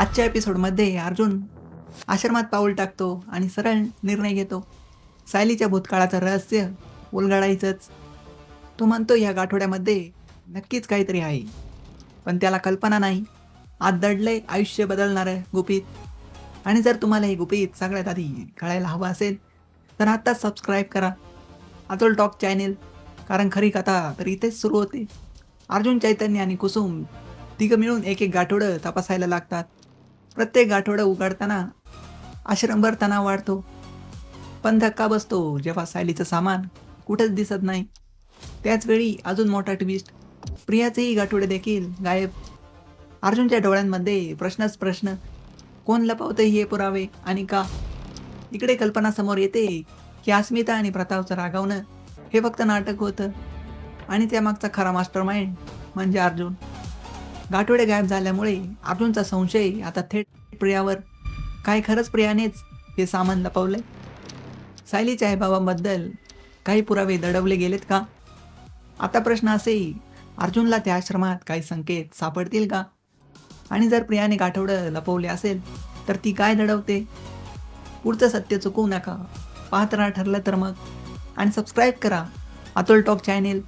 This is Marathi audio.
आजच्या एपिसोडमध्ये अर्जुन आश्रमात पाऊल टाकतो आणि सरळ निर्णय घेतो. सायलीच्या भूतकाळाचं रहस्य उलगडायचंच. तो म्हणतो या गाठोड्यामध्ये नक्कीच काहीतरी आहे. पण त्याला कल्पना नाही. आज दडलंय आयुष्य बदलणारं गुपित. आणि जर तुम्हाला हे गुपित सगळ्यात आधी कळायला हवं असेल तर आत्ताच सबस्क्राईब करा. Atul talk channel. कारण खरी कथा तर इथेच सुरू होते. अर्जुन चैतन्य आणि कुसुम तिघं मिळून एक एक गाठोडं तपासायला लागतात. प्रत्येक गाठोडं उघडताना आश्रमभर तणाव वाढतो. पण धक्का बसतो जेव्हा सायलीचं सामान कुठंच दिसत नाही. त्याचवेळी अजून मोठा ट्विस्ट प्रियाचेही गाठोडे देखील गायब. अर्जुनच्या डोळ्यांमध्ये प्रश्नच प्रश्न. कोण लपवते हे पुरावे आणि का? इकडे कल्पना समोर येते की अस्मिता आणि प्रतापचं रागावणं हे फक्त नाटक होतं. आणि त्यामागचा खरा मास्टर माइंड म्हणजे अर्जुन. गाठोडे गायब झाल्यामुळे अर्जुनचा संशय आता थेट प्रियावर. काय खरंच प्रियानेच हे सामान लपवलंय? सायलीच्या आईबाबांबद्दल काही पुरावे दडवले गेलेत का? आता प्रश्न असेही अर्जुनला त्या आश्रमात काही संकेत सापडतील का? आणि जर प्रियाने गाठवडं लपवले असेल तर ती काय दडवते? पुढचं सत्य चुकवू नका. पाहत राहा ठरलं तर मग. आणि सबस्क्राईब करा. Atul talk channel